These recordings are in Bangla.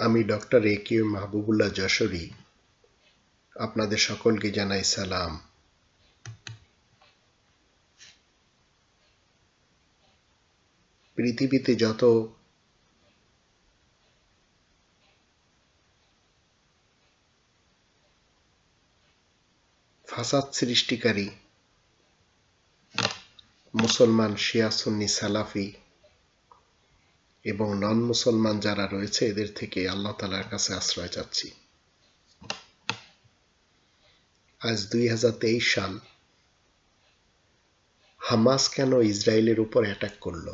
আমি ডক্টর এ কে মাহবুবুল্লাহ যশোরী। আপনাদের সকলকে জানাই সালাম। পৃথিবীতে যত ফাসাদ সৃষ্টিকারী মুসলমান শিয়া সুন্নি সালাফি এবং নন মুসলমান যারা রয়েছে, এদের থেকে আল্লাহ তালার কাছে আশ্রয় চাচ্ছি। আজ দুই হাজার তেইশ সাল, হামাস কেন ইসরায়েলের উপর অ্যাটাক করল?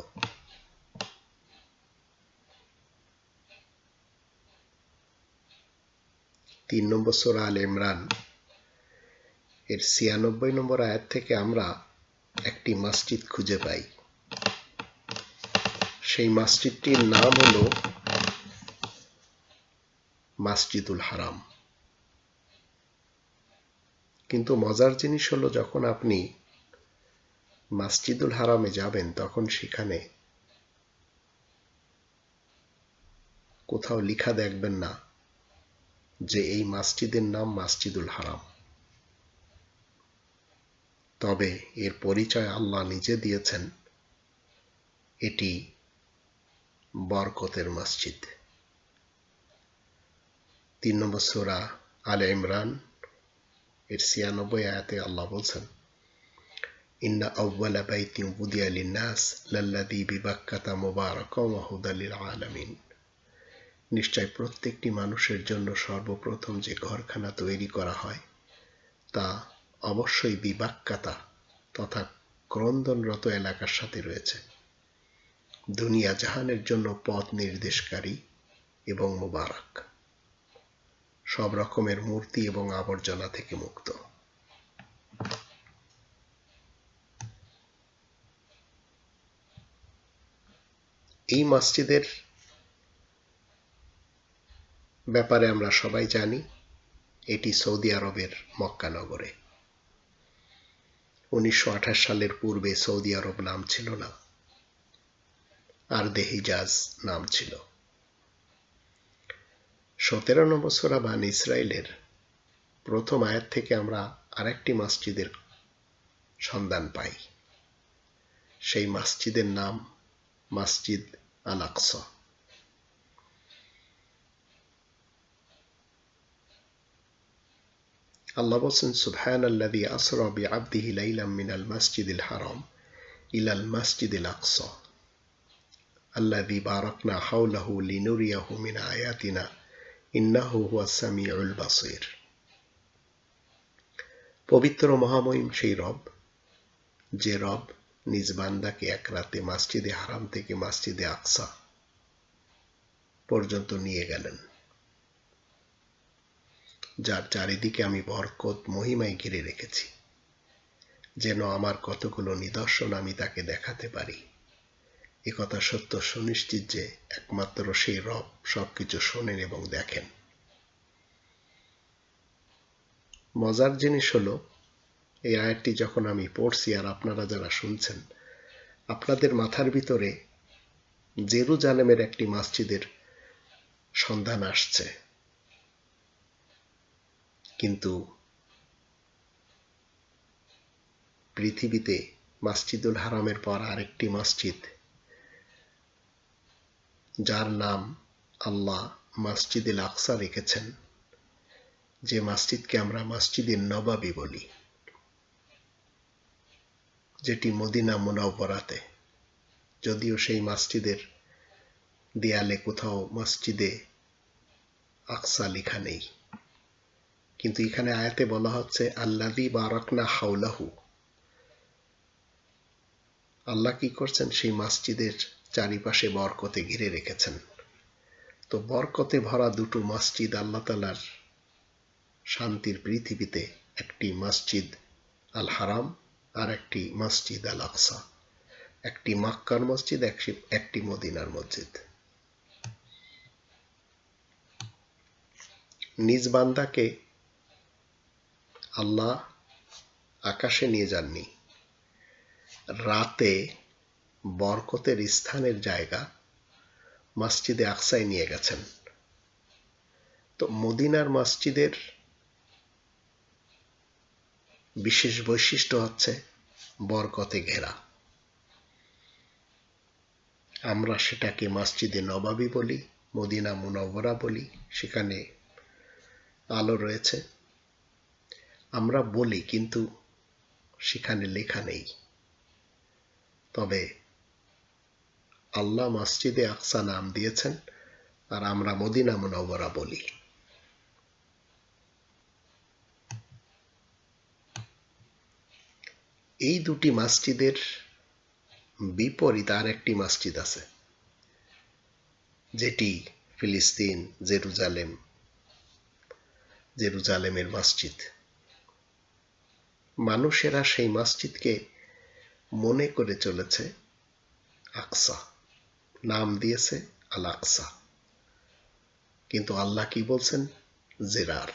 তিন নম্বর সোরা আল ইমরান, এর ছিয়ানব্বই নম্বর আয়াত থেকে আমরা একটি মসজিদ খুঁজে পাই। সেই মসজিদটির নাম হল মাসজিদুল হারাম। কিন্তু মজার জিনিস হলো যখন আপনি মাসজিদুল হারামে যাবেন, তখন সেখানে কোথাও লিখা দেখবেন না যে এই মসজিদের নাম মাসজিদুল হারাম। তবে এর পরিচয় আল্লাহ নিজে দিয়েছেন। এটি বরকতের মসজিদ। তিন নম্বর সোরা আল ইমরান, এর ছিয়ানব্বই আয়াতে আল্লাহ বলছেন, ইন্না আউ্বালা বাইতি লাল্লাদি বিবাক্কাতা মুবারাকা ওয়া হুদালিল আলামিন নিশ্চয় প্রত্যেকটি মানুষের জন্য সর্বপ্রথম যে ঘরখানা তৈরি করা হয়, তা অবশ্যই বিবাক্কাতা তথা ক্রন্দনরত এলাকার সাথে রয়েছে। দুনিয়া জাহানের জন্য পথ নির্দেশকারী এবং মুবারক। সব রকমের মূর্তি এবং আবর্জনা থেকে মুক্ত। এই মসজিদের ব্যাপারে আমরা সবাই জানি, এটি সৌদি আরবের মক্কা নগরে। উনিশশো সালের পূর্বে সৌদি আরব নাম ছিল না। আর দেহিজাজ নাম ছিল। সতেরো নম্বর বান ইসরায়েলের প্রথম আয়াত থেকে আমরা আরেকটি মসজিদের সন্ধান পাই। সেই মসজিদের নাম মসজিদ আল আল্লাহ বলছেন সুবহান আল্লাদি আসরা বি আব্দিহি লাইলাম মিনাল মসজিদিল হারাম ইলাল মসজিদিল আকসা। আল্লাদি বারাকনা হাউলাহু লিনুরিয়াহু মিন আয়াতিনা, ইন্নাহু হুয়া সামিউল বাসির। পবিত্র মহামহিম সেই রব, যে রব নিজ বান্দাকে এক রাতে মসজিদে হারাম থেকে মসজিদে আকসা পর্যন্ত নিয়ে গেলেন। যার চারিদিকে আমি বরকত, মহিমায় ঘিরে রেখেছি, যেন আমার কতগুলো নিদর্শন আমি তাকে দেখাতে পারি। একথা সত্য সুনিশ্চিত যে একমাত্র সেই রব সবকিছু শোনেন এবং দেখেন। মজার জিনিস হলো, এই আয়াতটি যখন আমি পড়ছি আর আপনারা যারা শুনছেন, আপনাদের মাথার ভিতরে জেরুজালেমের একটি মসজিদের সন্ধান আসছে। কিন্তু পৃথিবীতে মসজিদুল হারামের পর আরেকটি মসজিদ যার নাম আল্লাহ মসজিদুল আকসা রেখেছেন। যে মসজিদকে আমরা মসজিদের নবাবি বলি। যেটি মদিনা মুনাওবরাতে যদিও সেই মসজিদের দেয়ালে কোথাও মসজিদে আকসা লেখা নেই। কিন্তু এখানে আয়াতে বলা হচ্ছে আল্লাদি বারাকনা হাউলাহু আল্লাহ কি করছেন? সেই মসজিদের চারিপাশে বরকতে ঘিরে রেখেছেন। তো বরকতে ভরা দুটো মসজিদ আল্লাহ তালার শান্তির পৃথিবীতে, একটি মসজিদ আল হারাম আর একটি মসজিদ আল আকসা একটি মাক্কার মসজিদ একটি মদিনার মসজিদ। নিজ বান্দাকে আল্লাহ আকাশে নিয়ে যাননি, রাতে বরকতের স্থানের জায়গা মসজিদে আকসায় নিয়ে গেছেন। তো মদিনার মসজিদের বিশেষ বৈশিষ্ট্য হচ্ছে বরকতে ঘেরা। আমরা সেটাকে মসজিদে নবাবি বলি, মদিনা মুনবরা বলি, সেখানে আলো রয়েছে। আমরা বলি, কিন্তু সেখানে লেখা নেই। তবে আল্লাহ মসজিদে আকসা নাম দিয়েছেন আর আমরা মদিনা মুনব্বরা বলি। এই দুটি মসজিদের বিপরীত আর একটি মসজিদ আছে, যেটি ফিলিস্তিন, জেরুজালেম, জেরুজালেমের মসজিদ। মানুষেরা সেই মসজিদকে মনে করে চলেছে আকসা। নাম দিয়েছে আল আকসা কিন্তু আল্লাহ কি বলছেন? জেরার।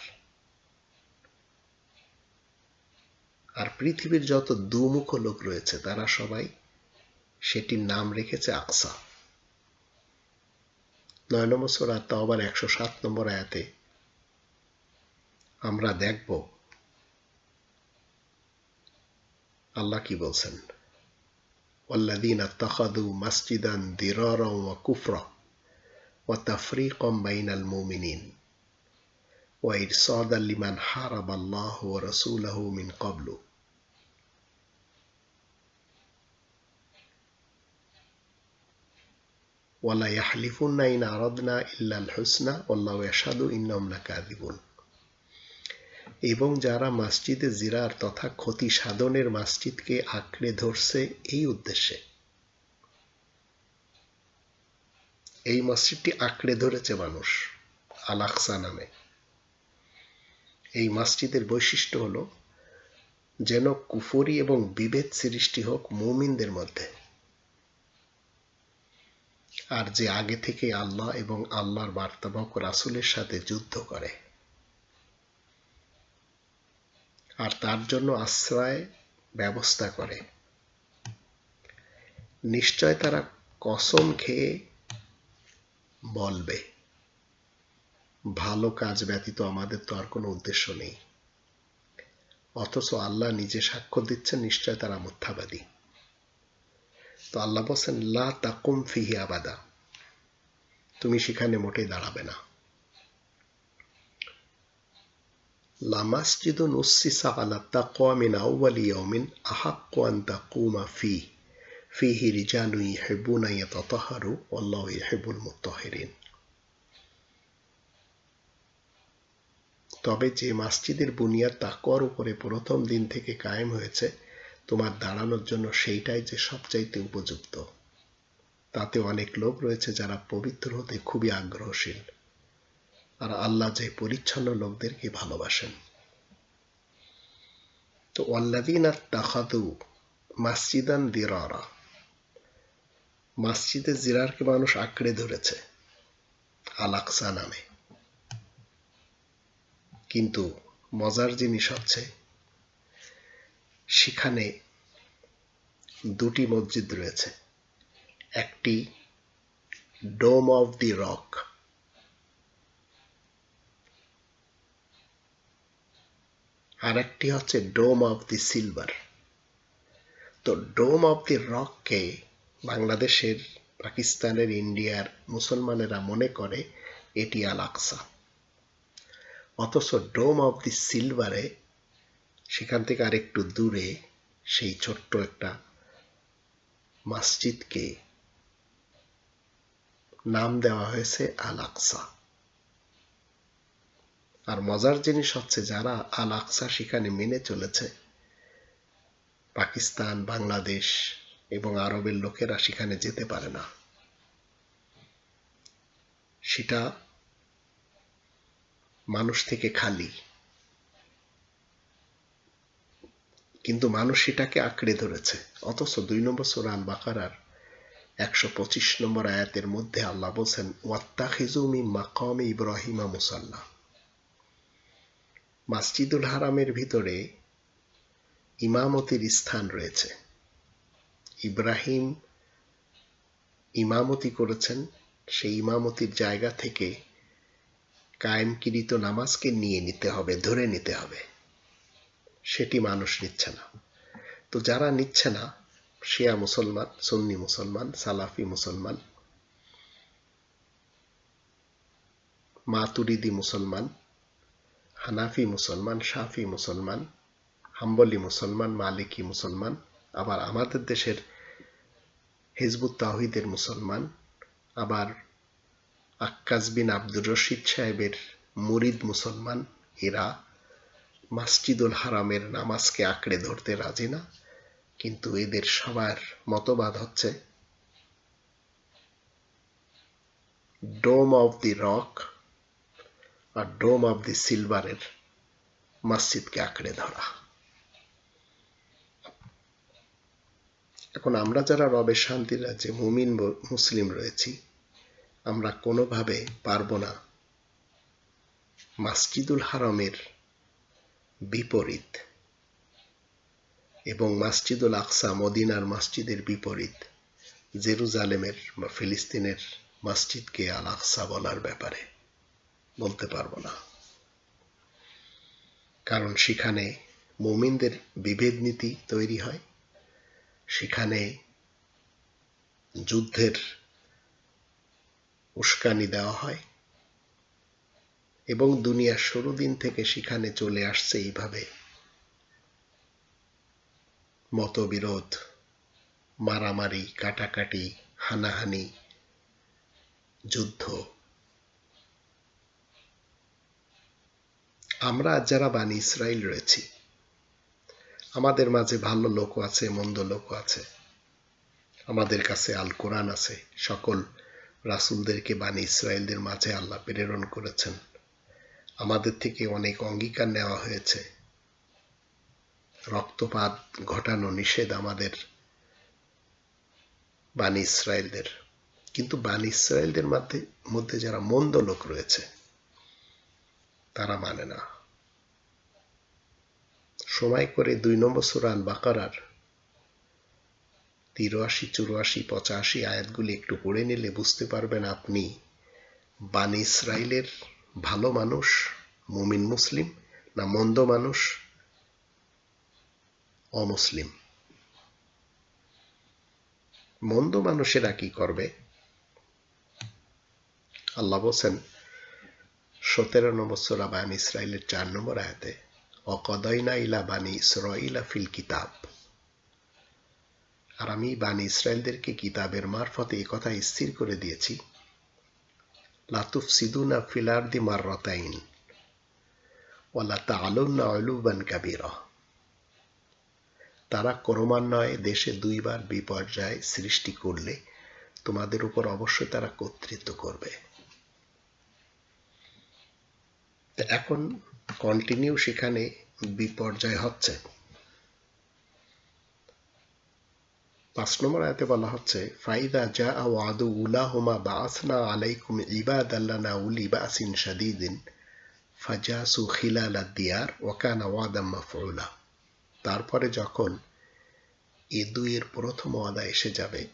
আর পৃথিবীর যত দুমুখ লোক রয়েছে, তারা সবাই সেটির নাম রেখেছে আকসা। নয় নম্বর সোরা আবার একশো সাত নম্বর আয়াতে আমরা দেখব আল্লাহ কি বলছেন? والذين اتخذوا مسجدا ضرارا وكفرا وتفريقا بين المؤمنين. وإرصادا لمن حارب الله ورسوله من قبل. ولا يحلفن إن أردنا إلا الحسنى والله يشهد إنهم لكاذبون. এবং যারা মসজিদে জিরার তথা ক্ষতি সাধনের মসজিদকে আঁকড়ে ধরছে এই উদ্দেশ্যে। এই মসজিদটি আঁকড়ে ধরেছে মানুষ আলাকসা নামে। এই মসজিদের বৈশিষ্ট্য হল যেন কুফরি এবং বিভেদ সৃষ্টি হোক মুমিনদের মধ্যে। আর যে আগে থেকে আল্লাহ এবং আল্লাহর বার্তাবক রাসুলের সাথে যুদ্ধ করে। আর তার জন্য আশ্রয় ব্যবস্থা করে। নিশ্চয় তারা কসম খেয়ে বলবে, ভালো কাজ ব্যতীত আমাদের তো আর কোনো উদ্দেশ্য নেই। অথচ আল্লাহ নিজে সাক্ষ্য দিচ্ছেন, নিশ্চয় তারা মিথ্যাবাদী। তো আল্লাহ বলছেন, লা তাকুম ফিহি আবাদা। তুমি সেখানে মোটেই দাঁড়াবে না। উসসিসা আলা তাকওয়া মিন আউওয়ালি ইয়াউমিন আহাক্কু আন তাকুমা ফি ফিহি রিজালুন ইউহিব্বুনা ইয়াতাতাহহারু ওয়াল্লাহু ইউহিব্বুল মুত্তাহিরিন। তবে যে মসজিদের বুনিয়াদ তাকওয়ার উপরে প্রথম দিন থেকে কায়েম হয়েছে, তোমার দাঁড়ানোর জন্য সেইটাই যে সবচাইতে উপযুক্ত। তাতে অনেক লোক রয়েছে যারা পবিত্র হতে খুবই আগ্রহশীল। আর আল্লাহ যে পরিচ্ছন্ন লোকদেরকে ভালোবাসেন। তো ওয়াল্লাদিন তাহাদু মাসজিদান দিরারা, মাসজিদে জিরারকে মানুষ আঁকড়ে ধরেছে আলাকসা নামে। কিন্তু মজার জিনিস হচ্ছে, সেখানে দুটি মসজিদ রয়েছে। একটি ডোম অফ দি রক আর একটি হচ্ছে ডোম অফ দি সিলভার। তো ডোম অফ দি রককে বাংলাদেশের, পাকিস্তানের, ইন্ডিয়ার মুসলমানেরা মনে করে এটি আল আকসা অথচ ডোম অফ দি সিলভারে সেখান থেকে আরেকটু দূরে সেই ছোট্ট একটা মসজিদকে নাম দেওয়া হয়েছে আল আকসা আর মজার জিনিস হচ্ছে যারা আল আকসা সেখানে মেনে চলেছে। পাকিস্তান, বাংলাদেশ এবং আরবের লোকেরা সেখানে যেতে পারে না। সেটা মানুষ থেকে খালি। কিন্তু মানুষ সেটাকে আঁকড়ে ধরেছে। অথচ দুই নম্বর সোরান বাকারার একশো পঁচিশ নম্বর আয়াতের মধ্যে আল্লাহ বলছেন ওয়াত্তাখিজুমি মাকামি ইব্রাহিমা মুসাল্লা। মাসজিদুল হারামের ভিতরে ইমামতির স্থান রয়েছে। ইব্রাহিম ইমামতি করেছেন, সেই ইমামতির জায়গা থেকে কায়েমকৃত নামাজকে নিয়ে নিতে হবে, ধরে নিতে হবে। সেটি মানুষ নিচ্ছে না। তো যারা নিচ্ছে না, শিয়া মুসলমান, সুন্নি মুসলমান, সালাফি মুসলমান, মাতুরিদি মুসলমান হানাফি মুসলমান, শাফি মুসলমান, হাম্বলি মুসলমান, মালিকি মুসলমান, আবার আমাদের দেশের হিজবুত তাহিদের মুসলমান, আবার আক্কাস বিন আব্দুর রশিদ সাহেবের মুরিদ মুসলমান, এরা মাসজিদুল হারামের নামাজকে আঁকড়ে ধরতে রাজি না, কিন্তু এদের সবার মতবাদ হচ্ছে ডোম অফ দি রক আর ডোম অফ দি সিলভারের মসজিদকে আঁকড়ে ধরা। এখন আমরা যারা রবের শান্তির রাজ্যে মুমিন মুসলিম রয়েছি, আমরা কোনোভাবে পারব না মাসজিদুল হারামের বিপরীত এবং মাসজিদুল আকসা মদিনার মসজিদের বিপরীত জেরুজালেমের বা ফিলিস্তিনের মসজিদকে আল আকসা বলার ব্যাপারে। বলতে পারব না। কারণ সেখানে মুমিনদের বিভেদ নীতি তৈরি হয়। সেখানে যুদ্ধের উস্কানি দেওয়া হয় এবং দুনিয়ার শুরু দিন থেকে সেখানে চলে আসছে এইভাবে মতবিরোধ, মারামারি, কাটাকাটি, হানাহানি, যুদ্ধ আমরা যারা বাণী ইসরায়েল রয়েছি, আমাদের মাঝে ভালো লোকও আছে, মন্দ লোকও আছে। আমাদের কাছে আল কোরআন আছে। সকল রাসুলদেরকে বাণী ইসরায়েলদের মাঝে আল্লাহ প্রেরণ করেছেন। আমাদের থেকে অনেক অঙ্গীকার নেওয়া হয়েছে। রক্তপাত ঘটানো নিষেধ আমাদের বাণী ইসরায়েলদের কিন্তু বাণী ইসরায়েলদের মধ্যে মধ্যে যারা মন্দ লোক রয়েছে, তারা মানে না। সময় করে দুই নম্বর সুরান বাকারার তিরাশি, চুরাশি, পঁচাশি আয়াতগুলি একটু পড়ে নিলে বুঝতে পারবেন আপনি বানি ইসরায়েলের ভালো মানুষ, মুমিন মুসলিম না মন্দ মানুষ, অমুসলিম। মন্দ মানুষেরা কি করবে? আল্লাহ বলছেন, সতেরো নম্বর সোরা বান ইসরায়েলের চার নম্বর আয়াতে ইলা ইসরাইলা ফিল কিতাব আর আমি ইসরায়েলদেরকে কিতাবের মারফতে কথা স্থির করে দিয়েছি। লাতুফ সিদুনা তারা ক্রমান্বয়ে দেশে দুইবার বিপর্যয় সৃষ্টি করলে তোমাদের উপর অবশ্যই তারা কর্তৃত্ব করবে। এখন কন্টিনিউ সেখানে বিপর্যয় হচ্ছে। পাঁচ নম্বর আয়তে বলা হচ্ছে, ফাইদা যা আওয়াদু উলাহুমা বাসনা আলাইকুম ইবাদ আল্লানা উলি বাসিন শাদিদিন ফাজাসু খিলাল দিয়ার ওয়াকানা ওয়াদাম মাফউলা। তারপরে যখন এ দুইয়ের প্রথম ওয়াদা এসে যাবে,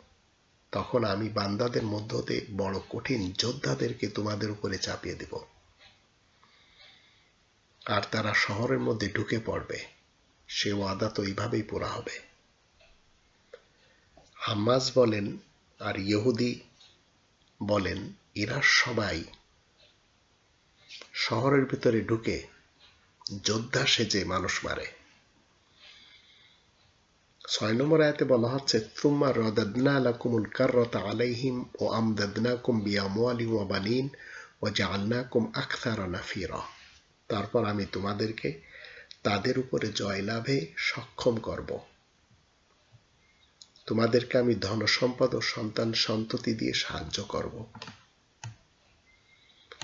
তখন আমি বান্দাদের মধ্যতে বড় কঠিন যোদ্ধাদেরকে তোমাদের উপরে চাপিয়ে দেব। আর তারা শহরের মধ্যে ঢুকে পড়বে। সে ওয়াদা তো এইভাবেই পুরা হবে। হাম্মাজ বলেন, আর ইহুদি বলেন, এরা সবাই শহরের ভিতরে ঢুকে যোদ্ধা সেজে মানুষ মারে। ছয় নম্বর আয়াতে বলা হচ্ছে তুম্মা রদাদনা লাকুমুল কাররতা আলাইহিম ও আমদাদনাকুম বিয়ামওয়ালিম ওয়া বানিন ও জাআলনাকুম আকসারা নাফিরা। তারপর আমি তোমাদেরকে তাদের উপরে জয়লাভে সক্ষম করব। তোমাদেরকে আমি ধন সম্পদ ও সন্তান সন্ততি দিয়ে সাহায্য করব।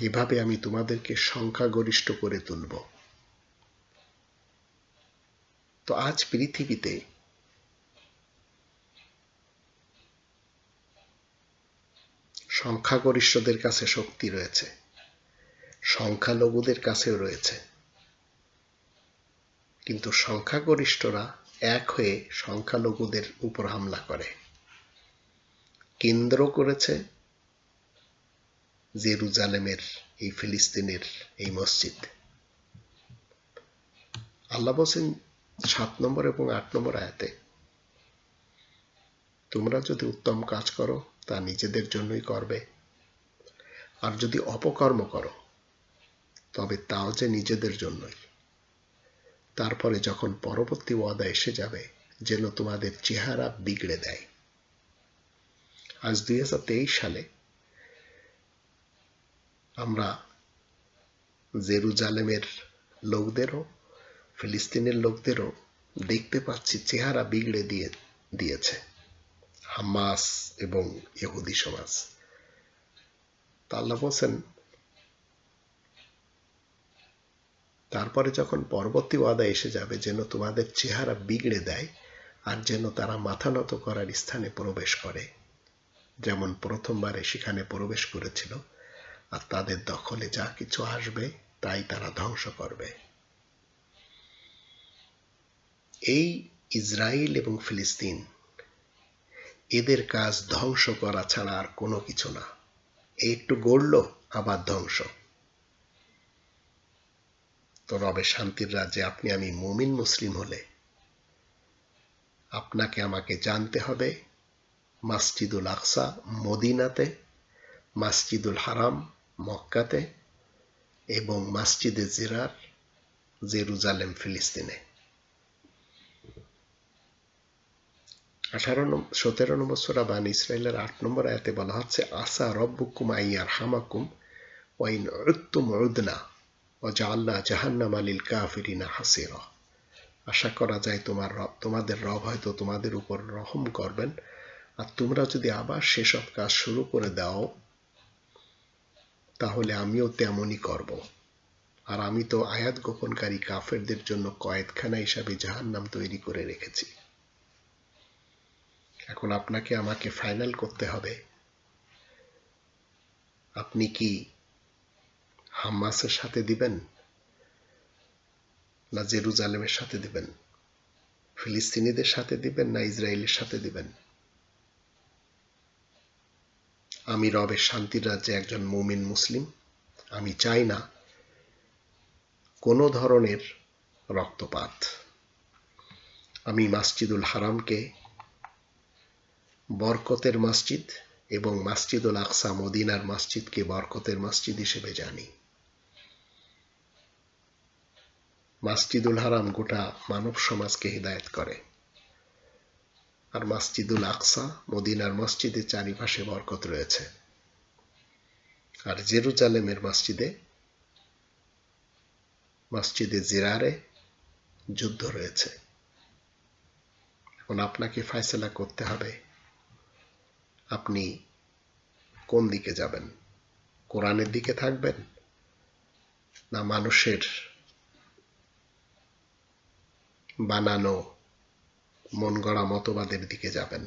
এভাবে আমি তোমাদেরকে সংখ্যাগরিষ্ঠ করে তুলব। তো আজ পৃথিবীতে সংখ্যাগরিষ্ঠদের কাছে শক্তি রয়েছে। সংখ্যালঘুদের কাছেও রয়েছে। কিন্তু সংখ্যাগরিষ্ঠরা এক হয়ে সংখ্যালঘুদের উপর হামলা করে। কেন্দ্র করেছে জেরুজালেমের এই ফিলিস্তিনের এই মসজিদ। আল্লাহ বলছেন সাত নম্বর এবং আট নম্বর আয়াতে, তোমরা যদি উত্তম কাজ করো, তা নিজেদের জন্যই করবে। আর যদি অপকর্ম করো তবে তাও যে নিজেদের জন্যই। তারপরে যখন পরবর্তী ওয়াদা এসে যাবে, যেন তোমাদের চেহারা বিগড়ে দেয়। আজ দুই হাজার তেইশ সালে আমরা জেরুজালেমের লোকদেরও, ফিলিস্তিনের লোকদেরও দেখতে পাচ্ছি চেহারা বিগড়ে দিয়ে, দিয়েছে। হামাস এবং ইহুদি সমাজ। তা আল্লাহ বলছেন তারপরে যখন পরবর্তী ওয়াদা এসে যাবে যেন তোমাদের চেহারা বিগড়ে দেয় আর যেন তারা মাথা নত করার স্থানে প্রবেশ করে, যেমন প্রথমবারে সেখানে প্রবেশ করেছিল, আর তাদের দখলে যা কিছু আসবে তাই তারা ধ্বংস করবে। এই ইসরায়েল এবং ফিলিস্তিন, এদের কাজ ধ্বংস করা ছাড়া আর কোনো কিছু না। একটু গড়ল, আবার ধ্বংস। তো রবে শান্তির রাজ্যে আপনি আমি মুমিন মুসলিম হলে আপনাকে আমাকে জানতে হবে মাসজিদুল আকসা মদিনাতে, মাসজিদুল হারাম মক্কাতে এবং মাসজিদে জিরার জেরুজালেম ফিলিস্তিনে। আঠারো সতেরো নম্বর সোরা বান ইসরায়েলের আট নম্বর আয়াতে বলা হচ্ছে, আসা রব্বুকুম আইয়ার হামাকুম ওয়াইন উত্তুম উদনা। ও জাহান্নাম আলিল কাফিরিনা হাসিরা আশা করা যায় তোমার রব, তোমাদের রব হয়তো তোমাদের উপর রহম করবেন। আর তোমরা যদি আবার সেসব কাজ শুরু করে দাও, তাহলে আমিও তেমনই করব। আর আমি তো আয়াত গোপনকারী কাফেরদের জন্য কয়েদখানা হিসাবে জাহান নাম তৈরি করে রেখেছি। এখন আপনাকে আমাকে ফাইনাল করতে হবে। আপনি কি হাম্মাসের সাথে দিবেন না জেরুজালেমের সাথে দিবেন? ফিলিস্তিনিদের সাথে দিবেন না ইসরায়েলের সাথে দিবেন? আমি রবের শান্তির রাজ্যে একজন মুমিন মুসলিম। আমি চাই না কোনো ধরনের রক্তপাত। আমি মাসজিদুল হারামকে বরকতের মসজিদ এবং মাসজিদুল আকসা মদিনার মসজিদকে বরকতের মসজিদ হিসেবে জানি। মাসজিদুল হারাম গোটা মানব সমাজকে হৃদায়ত করে। আর মাসজিদুল আকসা মদিনার মসজিদের চারিপাশে বরকত রয়েছে। আর জেরুজালেমের মসজিদে মসজিদে জিরারে যুদ্ধ রয়েছে। এখন আপনাকে ফয়সলা করতে হবে। আপনি কোন দিকে যাবেন? কোরআনের দিকে থাকবেন না মানুষের বানানো, মন গড়া মতবাদের দিকে যাবেন।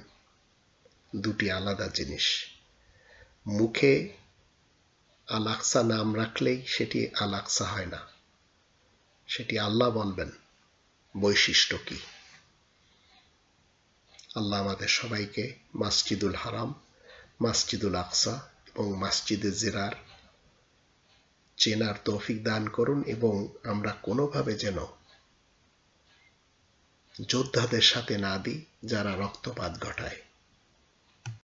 দুটি আলাদা জিনিস। মুখে আলাকসা নাম রাখলেই সেটি আলাকসা হয় না। সেটি আল্লাহ বলবেন, বৈশিষ্ট্য কি? আল্লাহ আমাদের সবাইকে মাসজিদুল হারাম, মাসজিদুল আকসা এবং মসজিদে জেরার চেনার তৌফিক দান করুন এবং আমরা কোনোভাবে যেন যোদ্ধাদের সাথে না দিই যারা রক্তপাত ঘটায়।